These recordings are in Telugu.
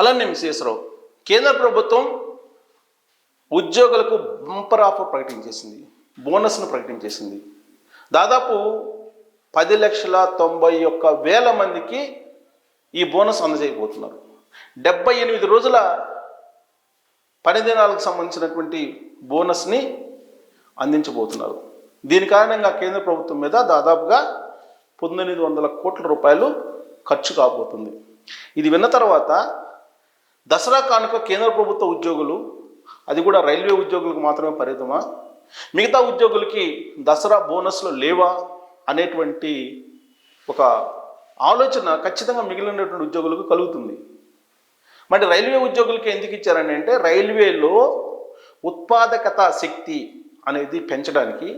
అలానే విశ్వేశ్వరరావు. కేంద్ర ప్రభుత్వం ఉద్యోగులకు బంపర్ ఆఫర్ ప్రకటించేసింది బోనస్ను ప్రకటించేసింది దాదాపు పది లక్షల తొంభై ఒక్క వేల మందికి ఈ బోనస్ అందజేయబోతున్నారు. డెబ్బై ఎనిమిది రోజుల పని దినాలకు సంబంధించినటువంటి బోనస్ని అందించబోతున్నారు. దీని కారణంగా కేంద్ర ప్రభుత్వం మీద దాదాపుగా పంతొమ్మిది వందల కోట్ల రూపాయలు ఖర్చు కాబోతుంది. ఇది విన్న తర్వాత దసరా కానుక కేంద్ర ప్రభుత్వ ఉద్యోగులు అది కూడా రైల్వే ఉద్యోగులకు మాత్రమే పరిమితమా? మిగతా ఉద్యోగులకి దసరా బోనస్లు లేవా? అనేటువంటి ఒక ఆలోచన ఖచ్చితంగా మిగిలినటువంటి ఉద్యోగులకు కలుగుతుంది. మరి రైల్వే ఉద్యోగులకి ఎందుకు ఇచ్చారని అంటే రైల్వేలో ఉత్పాదకత శక్తి అనేది పెంచడానికి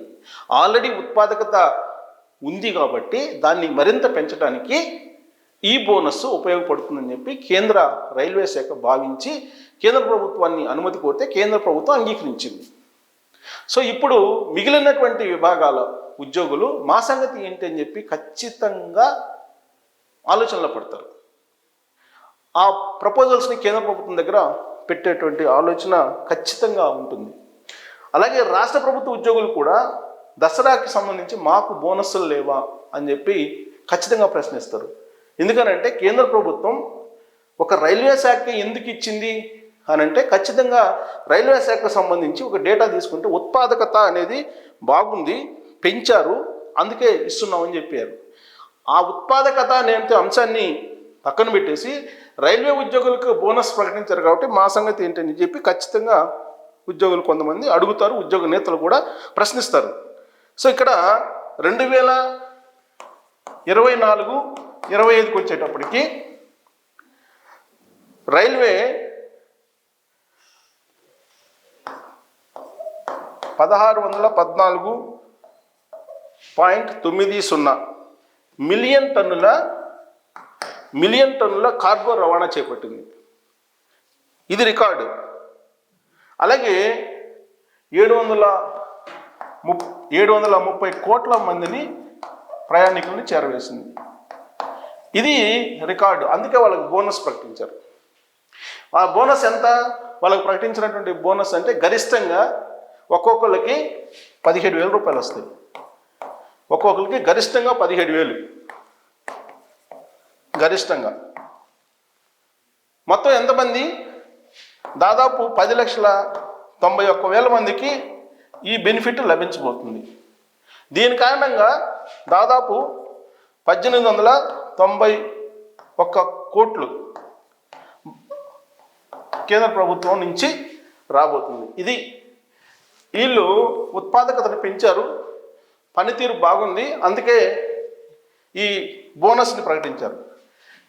ఆల్రెడీ ఉత్పాదకత ఉంది కాబట్టి దాన్ని మరింత పెంచడానికి ఈ బోనస్ ఉపయోగపడుతుందని చెప్పి కేంద్ర రైల్వే శాఖ భావించి కేంద్ర ప్రభుత్వాన్ని అనుమతి కోరితే కేంద్ర ప్రభుత్వం అంగీకరించింది. సో ఇప్పుడు మిగిలినటువంటి విభాగాల ఉద్యోగులు మా సంగతి ఏంటి అని చెప్పి ఖచ్చితంగా ఆలోచనలో పడతారు. ఆ ప్రపోజల్స్ని కేంద్ర ప్రభుత్వం దగ్గర పెట్టేటువంటి ఆలోచన ఖచ్చితంగా ఉంటుంది. అలాగే రాష్ట్ర ప్రభుత్వ ఉద్యోగులు కూడా దసరాకి సంబంధించి మాకు బోనస్సులు లేవా అని చెప్పి ఖచ్చితంగా ప్రశ్నిస్తారు. ఎందుకనంటే కేంద్ర ప్రభుత్వం ఒక రైల్వే శాఖకి ఎందుకు ఇచ్చింది అని అంటే ఖచ్చితంగా రైల్వే శాఖకు సంబంధించి ఒక డేటా తీసుకుంటే ఉత్పాదకత అనేది బాగుంది పెంచారు అందుకే ఇస్తున్నామని చెప్పారు. ఆ ఉత్పాదకత అనే అంశాన్ని పక్కన పెట్టేసి రైల్వే ఉద్యోగులకు బోనస్ ప్రకటించారు కాబట్టి మా సంగతి ఏంటని చెప్పి ఖచ్చితంగా ఉద్యోగులు కొంతమంది అడుగుతారు ఉద్యోగ నేతలు కూడా ప్రశ్నిస్తారు. సో ఇక్కడ రెండు వేల ఇరవై నాలుగు ఇరవై ఐదుకి వచ్చేటప్పటికి రైల్వే పదహారు వందల పద్నాలుగు పాయింట్ తొమ్మిది సున్నా మిలియన్ టన్నుల మిలియన్ టన్నుల కార్గో రవాణా చేపట్టింది. ఇది రికార్డు. అలాగే ఏడు వందల ముప్ ఏడు వందల ముప్పై కోట్ల మందిని ప్రయాణికులను చేరవేసింది. ఇది రికార్డు. అందుకే వాళ్ళకి బోనస్ ప్రకటించారు. ఆ బోనస్ ఎంత? వాళ్ళకి ప్రకటించినటువంటి బోనస్ అంటే గరిష్టంగా ఒక్కొక్కరికి పదిహేడు వేల రూపాయలు వస్తాయి. ఒక్కొక్కరికి గరిష్టంగా పదిహేడు వేలు. గరిష్టంగా. మొత్తం ఎంతమంది? దాదాపు పది లక్షల తొంభై ఒక్క వేల మందికి ఈ బెనిఫిట్ లభించబోతుంది. దీని కారణంగా దాదాపు పద్దెనిమిది వందల తొంభై ఒక్క కోట్లు కేంద్ర ప్రభుత్వం నుంచి రాబోతుంది. ఇది వీళ్ళు ఉత్పాదకతను పెంచారు పనితీరు బాగుంది అందుకే ఈ బోనస్ని ప్రకటించారు.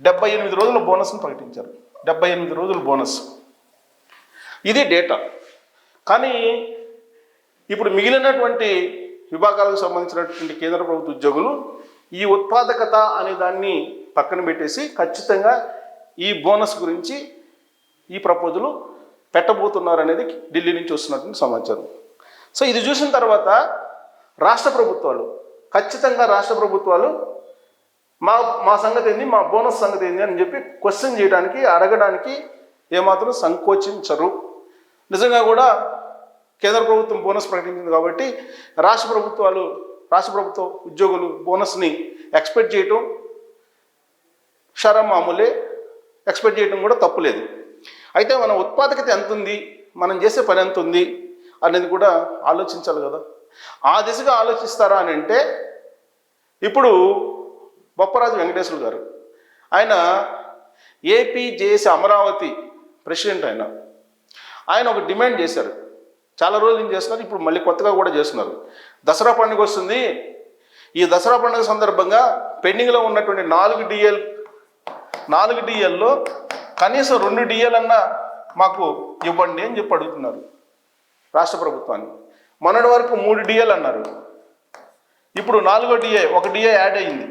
డెబ్బై ఎనిమిది రోజుల బోనస్ని ప్రకటించారు. డెబ్బై ఎనిమిది రోజుల బోనస్. ఇది డేటా. కానీ ఇప్పుడు మిగిలినటువంటి విభాగాలకు సంబంధించినటువంటి కేంద్ర ప్రభుత్వ ఉద్యోగులు ఈ ఉత్పాదకత అనే దాన్ని పక్కన పెట్టేసి ఖచ్చితంగా ఈ బోనస్ గురించి ఈ ప్రపోజలు పెట్టబోతున్నారు అనేది ఢిల్లీ నుంచి వస్తున్నటువంటి సమాచారం. సో ఇది చూసిన తర్వాత రాష్ట్ర ప్రభుత్వాలు ఖచ్చితంగా రాష్ట్ర ప్రభుత్వాలు మా మా సంగతి ఏంది మా బోనస్ సంగతి ఏంది అని చెప్పి క్వశ్చన్ చేయడానికి అడగడానికి ఏమాత్రం సంకోచించరు. నిజంగా కూడా కేంద్ర ప్రభుత్వం బోనస్ ప్రకటించింది కాబట్టి రాష్ట్ర ప్రభుత్వాలు రాష్ట్ర ప్రభుత్వ ఉద్యోగులు బోనస్ని ఎక్స్పెక్ట్ చేయటం షరా మామూలే ఎక్స్పెక్ట్ చేయడం కూడా తప్పులేదు అయితే మన ఉత్పాదకత ఎంత ఉంది మనం చేసే పని ఎంత ఉంది అనేది కూడా ఆలోచించాలి కదా. ఆ దిశగా ఆలోచిస్తారా అని అంటే ఇప్పుడు బొప్పరాజు వెంకటేశ్వర గారు ఆయన ఏపీ జేఏసీ అమరావతి ప్రెసిడెంట్ ఆయన. ఆయన ఒక డిమాండ్ చేశారు. చాలా రోజులు నుంచి చేస్తున్నారు ఇప్పుడు మళ్ళీ కొత్తగా కూడా చేస్తున్నారు. దసరా పండుగ వస్తుంది. ఈ దసరా పండుగ సందర్భంగా పెండింగ్లో ఉన్నటువంటి నాలుగు డిఎల్ నాలుగు డిఎల్లో కనీసం రెండు డిఎల్ అన్నా మాకు ఇవ్వండి అని చెప్పి అడుగుతున్నారు రాష్ట్ర ప్రభుత్వాన్ని. మొన్నటి వరకు మూడు డిఎల్ అన్నారు. ఇప్పుడు నాలుగో డిఏ ఒక డిఏ యాడ్ అయ్యింది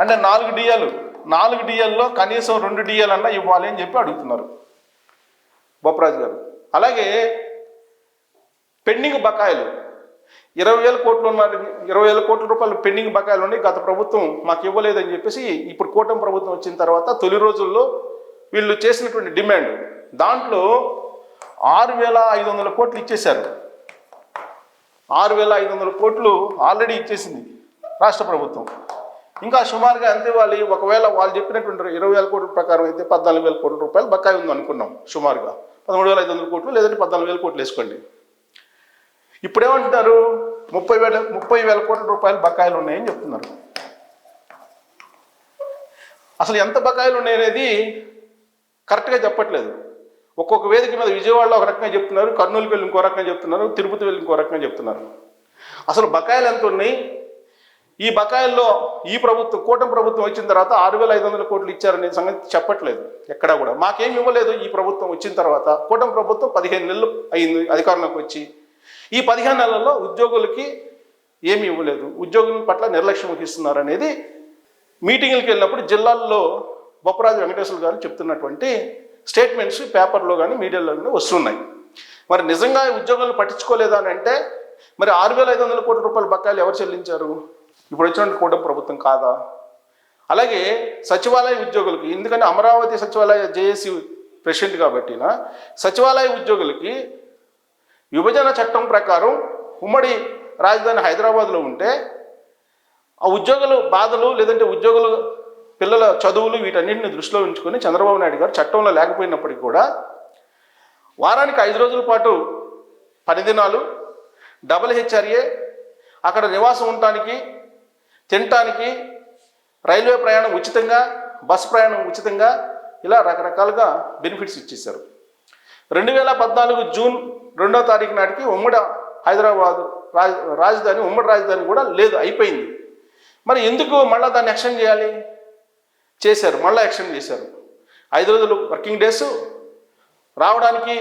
అంటే నాలుగు డిఎలు నాలుగు డిఎల్లో కనీసం రెండు డిఎల్ అన్నా ఇవ్వాలి అని చెప్పి అడుగుతున్నారు బొప్పరాజు గారు. అలాగే పెండింగ్ బకాయిలు. ఇరవై వేల కోట్లు ఉన్న ఇరవై వేల కోట్ల రూపాయలు పెండింగ్ బకాయిలు ఉన్నాయి. గత ప్రభుత్వం మాకు ఇవ్వలేదని చెప్పేసి ఇప్పుడు కూటమి ప్రభుత్వం వచ్చిన తర్వాత తొలి రోజుల్లో వీళ్ళు చేసినటువంటి డిమాండ్. దాంట్లో ఆరు వేల ఐదు వందల కోట్లు ఇచ్చేశారు. ఆరు వేల ఐదు వందల కోట్లు ఆల్రెడీ ఇచ్చేసింది రాష్ట్ర ప్రభుత్వం. ఇంకా సుమారుగా అంతే వాళ్ళు ఒకవేళ వాళ్ళు చెప్పినటువంటి ఇరవై వేల కోట్ల ప్రకారం అయితే పద్నాలుగు వేల కోట్ల రూపాయలు బకాయి ఉంది అనుకున్నాం సుమారుగా. పదమూడు వేల ఐదు వందల కోట్లు లేదంటే పద్నాలుగు వేల కోట్లు వేసుకోండి. ఇప్పుడేమంటున్నారు? ముప్పై వేల ముప్పై వేల కోట్ల రూపాయలు బకాయిలు ఉన్నాయని చెప్తున్నారు. అసలు ఎంత బకాయిలు ఉన్నాయనేది కరెక్ట్గా చెప్పట్లేదు. ఒక్కొక్క వేదిక మీద విజయవాడలో ఒక రకంగా చెప్తున్నారు కర్నూలుకి వెళ్ళి ఇంకో రకంగా చెప్తున్నారు తిరుపతి వెళ్ళి ఇంకో రకంగా చెప్తున్నారు. అసలు బకాయిలు ఎంత ఉన్నాయి? ఈ బకాయిల్లో ఈ ప్రభుత్వం కూటమి ప్రభుత్వం వచ్చిన తర్వాత ఆరు వేల ఐదు వందల కోట్లు ఇచ్చారనే సంగతి చెప్పట్లేదు ఎక్కడా కూడా. మాకేం ఇవ్వలేదు ఈ ప్రభుత్వం వచ్చిన తర్వాత. కూటమి ప్రభుత్వం పదిహేను నెలలు అయింది అధికారంలోకి వచ్చి. ఈ పదిహేను నెలల్లో ఉద్యోగులకి ఏమీ ఇవ్వలేదు. ఉద్యోగుల పట్ల నిర్లక్ష్యం వహిస్తున్నారు అనేది మీటింగ్లకు వెళ్ళినప్పుడు జిల్లాల్లో బొప్పరాజు వెంకటేశ్వర గారు చెప్తున్నటువంటి స్టేట్మెంట్స్ పేపర్లో కానీ మీడియాలో కానీ వస్తున్నాయి. మరి నిజంగా ఈ ఉద్యోగులను పట్టించుకోలేదా అని అంటే మరి ఆరు వేల ఐదు వందల కోట్ల రూపాయల బకాయిలు ఎవరు చెల్లించారు? ఇప్పుడు వచ్చినటువంటి కూటమి ప్రభుత్వం కాదా? అలాగే సచివాలయ ఉద్యోగులకి ఎందుకంటే అమరావతి సచివాలయ జేఏసీ ప్రెసిడెంట్ కాబట్టినా సచివాలయ ఉద్యోగులకి విభజన చట్టం ప్రకారం ఉమ్మడి రాజధాని హైదరాబాద్లో ఉంటే ఆ ఉద్యోగుల బాధలు లేదంటే ఉద్యోగులు పిల్లల చదువులు వీటన్నింటిని దృష్టిలో ఉంచుకొని చంద్రబాబు నాయుడు గారు చట్టంలో లేకపోయినప్పటికీ కూడా వారానికి ఐదు రోజుల పాటు పనిదినాలు డబుల్ హెచ్ఆర్ఏ అక్కడ నివాసం ఉండటానికి తినటానికి రైల్వే ప్రయాణం ఉచితంగా బస్ ప్రయాణం ఉచితంగా ఇలా రకరకాలుగా బెనిఫిట్స్ ఇచ్చేశారు. రెండు వేల పద్నాలుగు జూన్ రెండో తారీఖు నాటికి ఉమ్మడి హైదరాబాద్ రాజ రాజధాని ఉమ్మడి రాజధాని కూడా లేదు అయిపోయింది. మరి ఎందుకు మళ్ళీ దాన్ని ఎక్స్టెండ్ చేయాలి? చేశారు మళ్ళీ ఎక్స్టెండ్ చేశారు. ఐదు రోజులు వర్కింగ్ డేస్ రావడానికి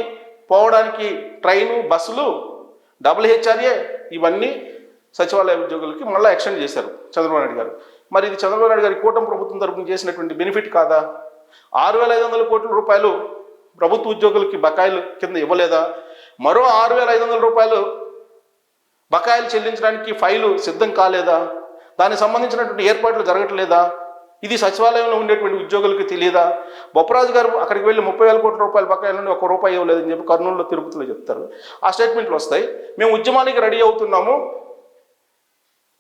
పోవడానికి ట్రైను బస్సులు డబుల్ హెచ్ఆర్ఏ ఇవన్నీ సచివాలయ ఉద్యోగులకి మళ్ళీ ఎక్స్టెండ్ చేశారు చంద్రబాబు నాయుడు గారు. మరి ఇది చంద్రబాబు నాయుడు గారి కూటమి ప్రభుత్వం తరపున చేసినటువంటి బెనిఫిట్ కాదా? ఆరు వేల ఐదు వందల కోట్ల రూపాయలు ప్రభుత్వ ఉద్యోగులకి బకాయిలు కింద ఇవ్వలేదా? మరో ఆరు వేల ఐదు వందల రూపాయలు బకాయిలు చెల్లించడానికి ఫైలు సిద్ధం కాలేదా? దానికి సంబంధించినటువంటి ఏర్పాట్లు జరగట్లేదా? ఇది సచివాలయంలో ఉండేటువంటి ఉద్యోగులకు తెలియదా బొప్పరాజు గారు అక్కడికి వెళ్ళి ముప్పై వేల కోట్ల రూపాయల బకాయిల నుండి ఒక రూపాయి ఇవ్వలేదని చెప్పి కర్నూలులో తిరుపతిలో చెప్తారు. ఆ స్టేట్మెంట్లు వస్తాయి. మేము ఉద్యమానికి రెడీ అవుతున్నాము.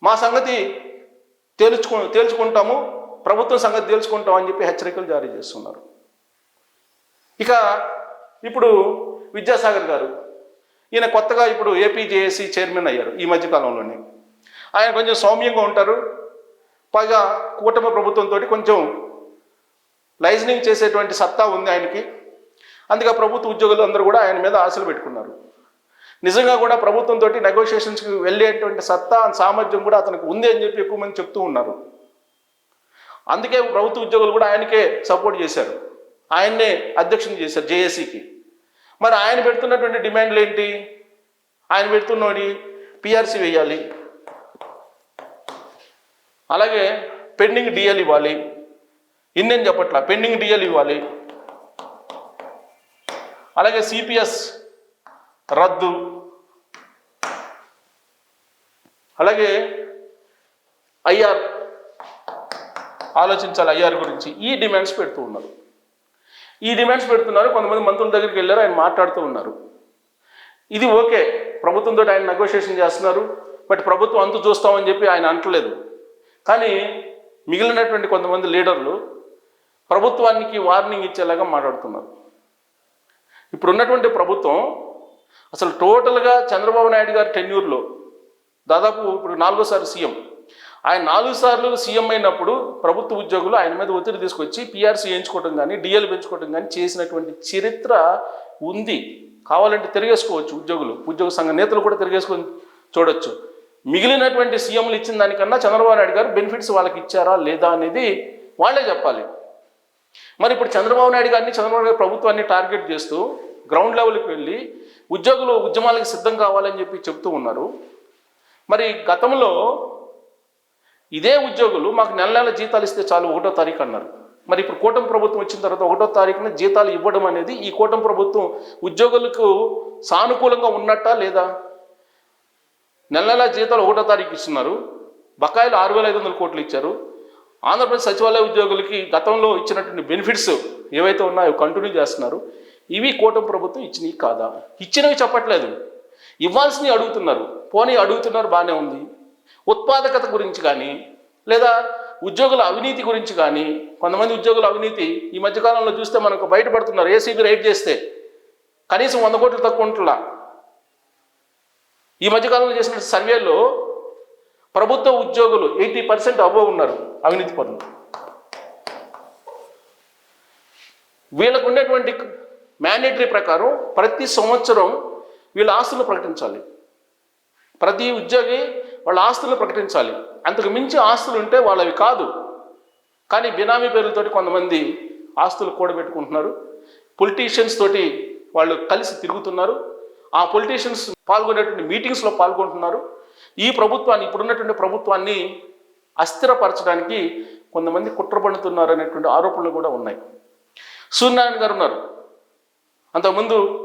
మా సంగతి తేల్చుకు తేల్చుకుంటాము. ప్రభుత్వం సంగతి తేల్చుకుంటాం అని చెప్పి హెచ్చరికలు జారీ చేస్తున్నారు. ఇక ఇప్పుడు విద్యాసాగర్ గారు ఈయన కొత్తగా ఇప్పుడు ఏపీజేఏసీ చైర్మన్ అయ్యారు ఈ మధ్యకాలంలోనే ఆయన కొంచెం సౌమ్యంగా ఉంటారు పైగా కూటమి ప్రభుత్వంతో కొంచెం లైజనింగ్ చేసేటువంటి సత్తా ఉంది ఆయనకి. అందుకే ప్రభుత్వ ఉద్యోగులు అందరూ కూడా ఆయన మీద ఆశలు పెట్టుకున్నారు. నిజంగా కూడా ప్రభుత్వంతో నెగోషియేషన్స్కి వెళ్ళేటువంటి సత్తా సామర్థ్యం కూడా అతనికి ఉంది అని చెప్పి ఎక్కువ మంది చెప్తూ ఉన్నారు. అందుకే ప్రభుత్వ ఉద్యోగులు కూడా ఆయనకే సపోర్ట్ చేశారు. ఆయన్నే అధ్యక్షుని చేశారు జేఏసీకి. మరి ఆయన పెడుతున్నటువంటి డిమాండ్లు ఏంటి? ఆయన పెడుతున్నోడి పిఆర్సీ వేయాలి. అలాగే పెండింగ్ డిఎల్ ఇవ్వాలి. ఇన్నేం చెప్పట్లా? పెండింగ్ డిఎల్ ఇవ్వాలి. అలాగే సిపిఎస్ రద్దు. అలాగే ఐఆర్. ఆలోచించాలి ఐఆర్ గురించి. ఈ డిమాండ్స్ పెడుతూ ఉన్నారు. ఈ డిమాండ్స్ పెడుతున్నారు. కొంతమంది మంత్రుల దగ్గరికి వెళ్ళారు. ఆయన మాట్లాడుతూ ఉన్నారు. ఇది ఓకే. ప్రభుత్వంతో ఆయన నెగోషియేషన్ చేస్తున్నారు. బట్ ప్రభుత్వం అంతు చూస్తామని చెప్పి ఆయన అంటలేదు. కానీ మిగిలినటువంటి కొంతమంది లీడర్లు ప్రభుత్వానికి వార్నింగ్ ఇచ్చేలాగా మాట్లాడుతున్నారు. ఇప్పుడు ఉన్నటువంటి ప్రభుత్వం అసలు టోటల్గా చంద్రబాబు నాయుడు గారి టెన్యూర్లో దాదాపు ఇప్పుడు నాలుగోసారి సీఎం. ఆయన నాలుగు సార్లు సీఎం అయినప్పుడు ప్రభుత్వ ఉద్యోగులు ఆయన మీద ఒత్తిడి తీసుకొచ్చి పిఆర్సీ వేయించుకోవడం కానీ డిఎల్ పెంచుకోవడం కానీ చేసినటువంటి చరిత్ర ఉంది. కావాలంటే తిరిగేసుకోవచ్చు ఉద్యోగులు. ఉద్యోగ సంఘ నేతలు కూడా తిరిగేసుకొని చూడొచ్చు. మిగిలినటువంటి సీఎంలు ఇచ్చిన దానికన్నా చంద్రబాబు నాయుడు గారు బెనిఫిట్స్ వాళ్ళకి ఇచ్చారా లేదా అనేది వాళ్ళే చెప్పాలి. మరి ఇప్పుడు చంద్రబాబు నాయుడు గారిని చంద్రబాబు నాయుడు ప్రభుత్వాన్ని టార్గెట్ చేస్తూ గ్రౌండ్ లెవెల్కి వెళ్ళి ఉద్యోగులు ఉద్యమాలకు సిద్ధం కావాలని చెప్పి చెప్తూ ఉన్నారు. మరి గతంలో ఇదే ఉద్యోగులు మాకు నెల నెల జీతాలు ఇస్తే చాలు ఒకటో తారీఖు అన్నారు. మరి ఇప్పుడు కూటమి ప్రభుత్వం వచ్చిన తర్వాత ఒకటో తారీఖున జీతాలు ఇవ్వడం అనేది ఈ కూటమి ప్రభుత్వం ఉద్యోగులకు సానుకూలంగా ఉన్నట్టా లేదా? నెల నెల జీతాలు ఒకటో తారీఖు ఇస్తున్నారు. బకాయిలు ఆరు వేల ఐదు వందల కోట్లు ఇచ్చారు. ఆంధ్రప్రదేశ్ సచివాలయ ఉద్యోగులకి గతంలో ఇచ్చినటువంటి బెనిఫిట్స్ ఏవైతే ఉన్నాయో కంటిన్యూ చేస్తున్నారు. ఇవి కూటమి ప్రభుత్వం ఇచ్చినవి కాదా? ఇచ్చినవి చెప్పట్లేదు. ఇవ్వాల్సినవి అడుగుతున్నారు. పోనీ అడుగుతున్నారు బాగానే ఉంది. ఉత్పాదకత గురించి కానీ లేదా ఉద్యోగుల అవినీతి గురించి కానీ కొంతమంది ఉద్యోగుల అవినీతి ఈ మధ్యకాలంలో చూస్తే మనకు బయటపడుతున్నారు. ఏసీబీ రైడ్ చేస్తే? కనీసం వంద కోట్లు తక్కువ ఉంటుందా? ఈ మధ్యకాలంలో చేసిన సర్వేలో ప్రభుత్వ ఉద్యోగులు ఎయిటీ పర్సెంట్ అబోవ్ ఉన్నారు అవినీతి పనులు వీళ్ళకు ఉండేటువంటి మ్యాండేటరీ ప్రకారం ప్రతి సంవత్సరం వీళ్ళ ఆస్తులు ప్రకటించాలి. ప్రతి ఉద్యోగి వాళ్ళ ఆస్తులు ప్రకటించాలి. అంతకు మించి ఆస్తులు ఉంటే వాళ్ళవి కాదు. కానీ బినామీ పేర్లతోటి కొంతమంది ఆస్తులు కూడబెట్టుకుంటున్నారు. పొలిటీషియన్స్ తోటి వాళ్ళు కలిసి తిరుగుతున్నారు. ఆ పొలిటీషియన్స్ పాల్గొనేటువంటి మీటింగ్స్లో పాల్గొంటున్నారు. ఈ ప్రభుత్వాన్ని ఇప్పుడున్నటువంటి ప్రభుత్వాన్ని అస్థిరపరచడానికి కొంతమంది కుట్ర అనేటువంటి ఆరోపణలు కూడా ఉన్నాయి. సూర్యనారాయణ గారు ఉన్నారు. అంతకుముందు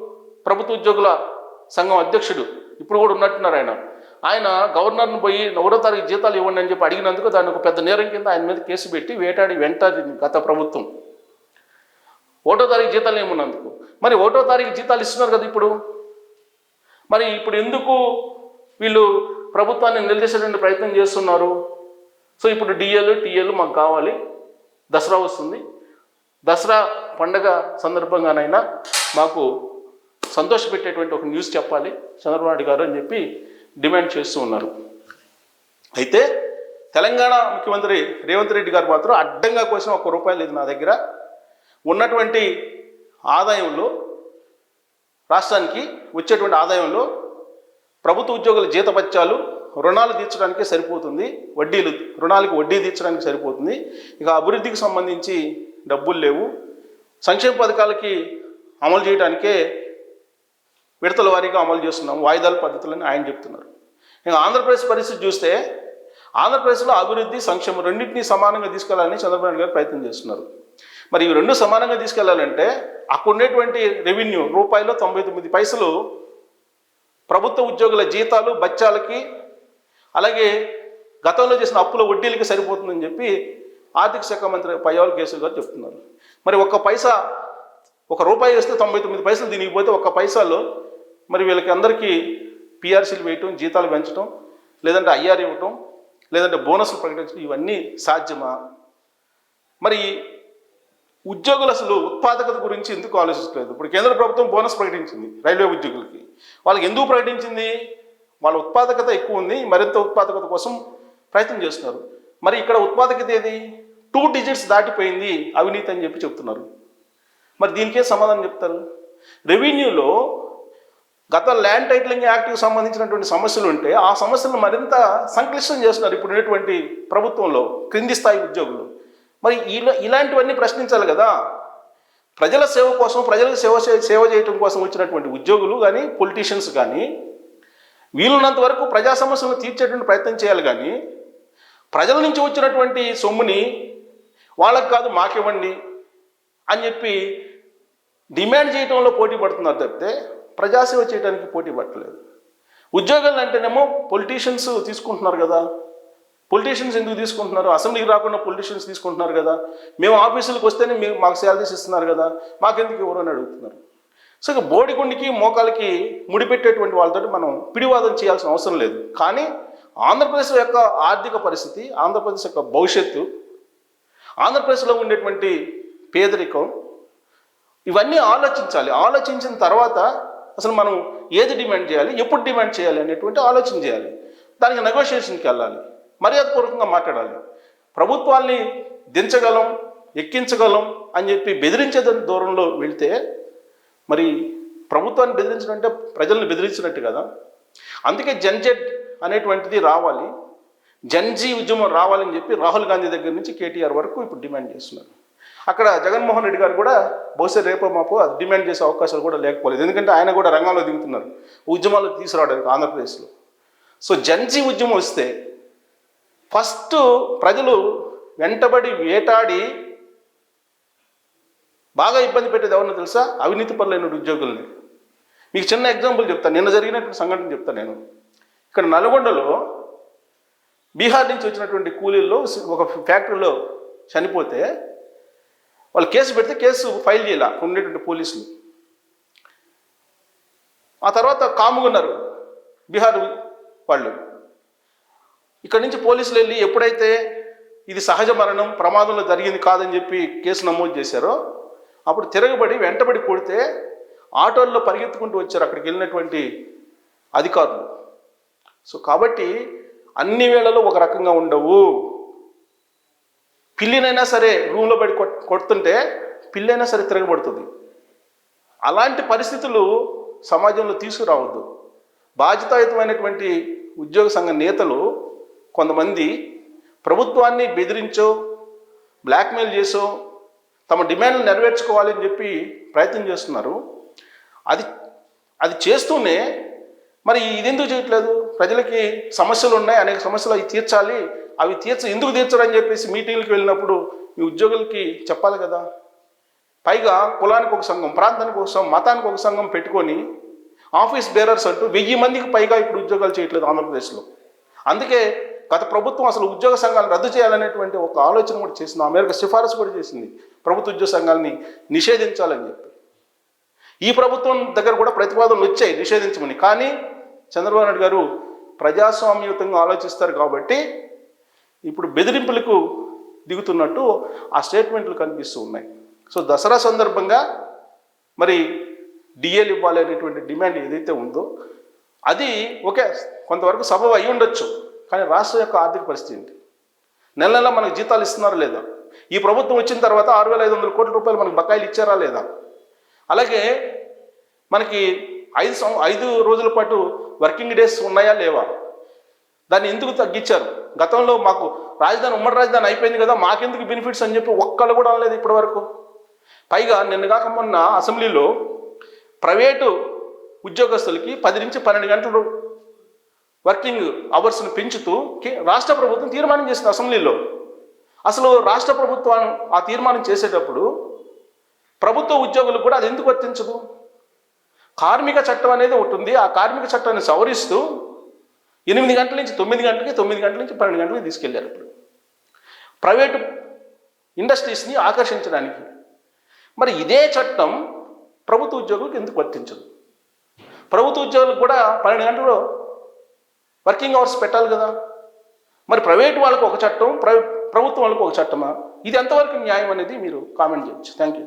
ప్రభుత్వ ఉద్యోగుల సంఘం అధ్యక్షుడు ఇప్పుడు కూడా ఉన్నట్టున్నారు ఆయన. ఆయన గవర్నర్ని పోయి ఒకటో తారీఖు జీతాలు ఇవ్వండి అని చెప్పి అడిగినందుకు దాన్ని ఒక పెద్ద నేరం కింద ఆయన మీద కేసు పెట్టి వేటాడి వెంటాడి గత ప్రభుత్వం. ఒకటో తారీఖు జీతాలు ఏమున్నందుకు మరి ఒకటో తారీఖు జీతాలు ఇస్తున్నారు కదా ఇప్పుడు? మరి ఇప్పుడు ఎందుకు వీళ్ళు ప్రభుత్వాన్ని నిలదీసేటువంటి ప్రయత్నం చేస్తున్నారు? సో ఇప్పుడు డిఎల్ టీఎల్ మాకు కావాలి. దసరా వస్తుంది. దసరా పండగ సందర్భంగానైనా మాకు సంతోషపెట్టేటువంటి ఒక న్యూస్ చెప్పాలి. చంద్రబాబు నాయుడు గారు అని చెప్పి డిమాండ్ చేస్తూ ఉన్నారు. అయితే తెలంగాణ ముఖ్యమంత్రి రేవంత్ రెడ్డి గారు మాత్రం అడ్డంగా కోసం ఒక్క రూపాయి లేదు నా దగ్గర. ఉన్నటువంటి ఆదాయంలో రాష్ట్రానికి వచ్చేటువంటి ఆదాయంలో ప్రభుత్వ ఉద్యోగుల జీతపత్యాలు రుణాలు తీర్చడానికి సరిపోతుంది. వడ్డీలు రుణాలకు వడ్డీ తీర్చడానికి సరిపోతుంది. ఇక అభివృద్ధికి సంబంధించి డబ్బులు లేవు. సంక్షేమ పథకాలకి అమలు చేయడానికే విడతల వారీగా అమలు చేస్తున్నాం వాయిదాల పద్ధతులని ఆయన చెప్తున్నారు. ఇంకా ఆంధ్రప్రదేశ్ పరిస్థితి చూస్తే ఆంధ్రప్రదేశ్లో అభివృద్ధి సంక్షేమం రెండింటినీ సమానంగా తీసుకెళ్ళాలని చంద్రబాబు నాయుడు గారు ప్రయత్నం చేస్తున్నారు. మరి ఇవి రెండు సమానంగా తీసుకెళ్ళాలంటే అక్కడ ఉండేటువంటి రెవెన్యూ రూపాయలు తొంభై తొమ్మిది పైసలు ప్రభుత్వ ఉద్యోగుల జీతాలు బత్యాలకి అలాగే గతంలో చేసిన అప్పుల వడ్డీలకి సరిపోతుందని చెప్పి ఆర్థిక శాఖ మంత్రి పయ్యావుల కేసు గారు చెప్తున్నారు. మరి ఒక్క పైసా ఒక రూపాయి వేస్తే తొంభై తొమ్మిది పైసలు దీనికి పోతే ఒక్క పైసాలో మరి వీళ్ళకి అందరికీ పిఆర్సీలు వేయటం జీతాలు పెంచడం లేదంటే ఐఆర్ ఇవ్వటం లేదంటే బోనస్లు ప్రకటించడం ఇవన్నీ సాధ్యమా? మరి ఉద్యోగులు అసలు ఉత్పాదకత గురించి ఎందుకు ఆలోచించలేదు ఇప్పుడు కేంద్ర ప్రభుత్వం బోనస్ ప్రకటించింది రైల్వే ఉద్యోగులకి. వాళ్ళకి ఎందుకు ప్రకటించింది? వాళ్ళ ఉత్పాదకత ఎక్కువ ఉంది మరింత ఉత్పాదకత కోసం ప్రయత్నం చేస్తున్నారు. మరి ఇక్కడ ఉత్పాదకత ఏది? టూ డిజిట్స్ దాటిపోయింది అవినీతి అని చెప్పి చెప్తున్నారు. మరి దీనికే సమాధానం చెప్తారు? రెవెన్యూలో గత ల్యాండ్ టైటిలింగ్ యాక్ట్కి సంబంధించినటువంటి సమస్యలు ఉంటే ఆ సమస్యలను మరింత సంక్లిష్టం చేస్తున్నారు ఇప్పుడు ఉన్నటువంటి ప్రభుత్వంలో క్రింది స్థాయి ఉద్యోగులు. మరి ఇలా ఇలాంటివన్నీ ప్రశ్నించాలి కదా. ప్రజల సేవ కోసం ప్రజలకు సేవ సేవ చేయటం కోసం వచ్చినటువంటి ఉద్యోగులు కానీ పొలిటీషియన్స్ కానీ వీలున్నంత వరకు ప్రజా సమస్యలను తీర్చేటువంటి ప్రయత్నం చేయాలి కానీ ప్రజల నుంచి వచ్చినటువంటి సొమ్ముని వాళ్ళకి కాదు మాకివ్వండి అని చెప్పి డిమాండ్ చేయడంలో పోటీ పడుతున్నారు తప్పితే ప్రజాసేవ చేయడానికి పోటీ పట్టలేదు. ఉద్యోగాలు అంటేనేమో పొలిటీషియన్స్ తీసుకుంటున్నారు కదా. పొలిటీషియన్స్ ఎందుకు తీసుకుంటున్నారు? అసెంబ్లీకి రాకుండా పొలిటీషియన్స్ తీసుకుంటున్నారు కదా. మేము ఆఫీసులకు వస్తేనే మీరు మాకు శాలరీస్ ఇస్తున్నారు కదా. మాకెందుకు ఎవరు అని అడుగుతున్నారు? సో ఇక బోడిగుండికి మోకాలకి ముడిపెట్టేటువంటి వాళ్ళతో మనం పిడివాదం చేయాల్సిన అవసరం లేదు. కానీ ఆంధ్రప్రదేశ్ యొక్క ఆర్థిక పరిస్థితి ఆంధ్రప్రదేశ్ యొక్క భవిష్యత్తు ఆంధ్రప్రదేశ్లో ఉండేటువంటి పేదరికం ఇవన్నీ ఆలోచించాలి. ఆలోచించిన తర్వాత అసలు మనం ఏది డిమాండ్ చేయాలి ఎప్పుడు డిమాండ్ చేయాలి అనేటువంటి ఆలోచన చేయాలి. దానికి నెగోషియేషన్కి వెళ్ళాలి మర్యాదపూర్వకంగా మాట్లాడాలి. ప్రభుత్వాల్ని దించగలం ఎక్కించగలం అని చెప్పి బెదిరించే దూరంలో వెళ్తే మరి ప్రభుత్వాన్ని బెదిరించడం అంటే ప్రజల్ని బెదిరించినట్టు కదా. అందుకే జన్జెట్ అనేటువంటిది రావాలి. జన్జీ ఉద్యమం రావాలని చెప్పి రాహుల్ గాంధీ దగ్గర నుంచి కేటీఆర్ వరకు ఇప్పుడు డిమాండ్ చేస్తున్నారు. అక్కడ జగన్మోహన్ రెడ్డి గారు కూడా బహుశా రేపో మాపు అది డిమాండ్ చేసే అవకాశాలు కూడా లేకపోలేదు. ఎందుకంటే ఆయన కూడా రంగంలో దిగుతున్నారు. ఉద్యమాలు తీసుకురావడానికి ఆంధ్రప్రదేశ్లో. సో జన్జీ ఉద్యమం వస్తే ఫస్ట్ ప్రజలు వెంటబడి వేటాడి బాగా ఇబ్బంది పెట్టేది ఎవరినో తెలుసా? అవినీతి పరులైన ఉద్యోగుల్ని. మీకు చిన్న ఎగ్జాంపుల్ చెప్తాను. నిన్న జరిగినటువంటి సంఘటన చెప్తాను నేను. ఇక్కడ నల్గొండలో బీహార్ నుంచి వచ్చినటువంటి కూలీల్లో ఒక ఫ్యాక్టరీలో చనిపోతే వాళ్ళు కేసు పెడితే కేసు ఫైల్ చేయాల అక్కడ ఉండేటువంటి పోలీసులు. ఆ తర్వాత కాముగున్నారు బీహార్ వాళ్ళు. ఇక్కడ నుంచి పోలీసులు వెళ్ళి ఎప్పుడైతే ఇది సహజ మరణం ప్రమాదంలో జరిగింది కాదని చెప్పి కేసు నమోదు చేశారో అప్పుడు తిరగబడి వెంటబడి కొడితే ఆటోల్లో పరిగెత్తుకుంటూ వచ్చారు అక్కడికి వెళ్ళినటువంటి అధికారులు. సో కాబట్టి అన్ని వేళలో ఒక రకంగా ఉండవు. పిల్లినైనా సరే రూమ్లో పడి కొడుతుంటే పిల్లైనా సరే తిరగబడుతుంది. అలాంటి పరిస్థితులు సమాజంలో తీసుకురావద్దు. బాధ్యతాయుతమైనటువంటి ఉద్యోగ సంఘ నేతలు కొంతమంది ప్రభుత్వాన్ని బెదిరించో బ్లాక్మెయిల్ చేసో తమ డిమాండ్లు నెరవేర్చుకోవాలని చెప్పి ప్రయత్నం చేస్తున్నారు. అది అది చేస్తూనే మరి ఇది ఎందుకు చేయట్లేదు? ప్రజలకి సమస్యలు ఉన్నాయి అనేక సమస్యలు అవి తీర్చాలి. అవి తీర్చ ఎందుకు తీర్చరని చెప్పేసి మీటింగ్లకు వెళ్ళినప్పుడు మీ ఉద్యోగులకి చెప్పాలి కదా. పైగా కులానికి ఒక సంఘం ప్రాంతానికి ఒక సంఘం మతానికి ఒక సంఘం పెట్టుకొని ఆఫీస్ బేరర్స్ అంటూ వెయ్యి మందికి పైగా ఇప్పుడు ఉద్యోగాలు చేయట్లేదు ఆంధ్రప్రదేశ్లో. అందుకే గత ప్రభుత్వం అసలు ఉద్యోగ సంఘాలను రద్దు చేయాలనేటువంటి ఒక ఆలోచన కూడా చేసింది. అమెరికా సిఫారసు కూడా చేసింది ప్రభుత్వ ఉద్యోగ సంఘాలని నిషేధించాలని చెప్పి. ఈ ప్రభుత్వం దగ్గర కూడా ప్రతిపాదనలు వచ్చాయి నిషేధించమని. కానీ చంద్రబాబు నాయుడు గారు ప్రజాస్వామ్యుతంగా ఆలోచిస్తారు కాబట్టి ఇప్పుడు బెదిరింపులకు దిగుతున్నట్టు ఆ స్టేట్మెంట్లు కనిపిస్తూ ఉన్నాయి. సో దసరా సందర్భంగా మరి డిఏలు ఇవ్వాలి అనేటువంటి డిమాండ్ ఏదైతే ఉందో అది ఓకే కొంతవరకు సబబ్ అయి ఉండొచ్చు కానీ రాష్ట్రం యొక్క ఆర్థిక పరిస్థితి ఏంటి? నెల నెల మనకు జీతాలు ఇస్తున్నారా లేదా? ఈ ప్రభుత్వం వచ్చిన తర్వాత ఆరు వేల ఐదు వందల కోట్ల రూపాయలు మనకు బకాయిలు ఇచ్చారా లేదా? అలాగే మనకి ఐదు సం ఐదు రోజుల పాటు వర్కింగ్ డేస్ ఉన్నాయా లేవా? దాన్ని ఎందుకు తగ్గించారు? గతంలో మాకు రాజధాని ఉమ్మడి రాజధాని అయిపోయింది కదా మాకెందుకు బెనిఫిట్స్ అని చెప్పి ఒక్కళ్ళు కూడా అనలేదు ఇప్పటి వరకు పైగా నిన్నగాక మొన్న అసెంబ్లీలో ప్రైవేటు ఉద్యోగస్తులకి పది నుంచి పన్నెండు గంటలు వర్కింగ్ అవర్స్ను పెంచుతూ కే- రాష్ట్ర ప్రభుత్వం తీర్మానం చేసింది అసెంబ్లీలో. అసలు రాష్ట్ర ప్రభుత్వం ఆ తీర్మానం చేసేటప్పుడు ప్రభుత్వ ఉద్యోగులకు కూడా అది ఎందుకు వర్తించదు? కార్మిక చట్టం అనేది ఒకటి ఉంది. ఆ కార్మిక చట్టాన్ని సవరిస్తూ ఎనిమిది గంటల నుంచి తొమ్మిది గంటలకి తొమ్మిది గంటల నుంచి పన్నెండు గంటలకి తీసుకెళ్ళారు ఇప్పుడు. ప్రైవేటు ఇండస్ట్రీస్ని ఆకర్షించడానికి. మరి ఇదే చట్టం ప్రభుత్వ ఉద్యోగులకు ఎందుకు వర్తించదు? ప్రభుత్వ ఉద్యోగులకు కూడా పన్నెండు గంటలు వర్కింగ్ అవర్స్ పెట్టాలి కదా. మరి ప్రైవేట్ వాళ్ళకు ఒక చట్టం ప్రభుత్వం వాళ్ళకు ఒక చట్టమా? ఇది ఎంతవరకు న్యాయం అనేది మీరు కామెంట్ చేయొచ్చు. Thank you.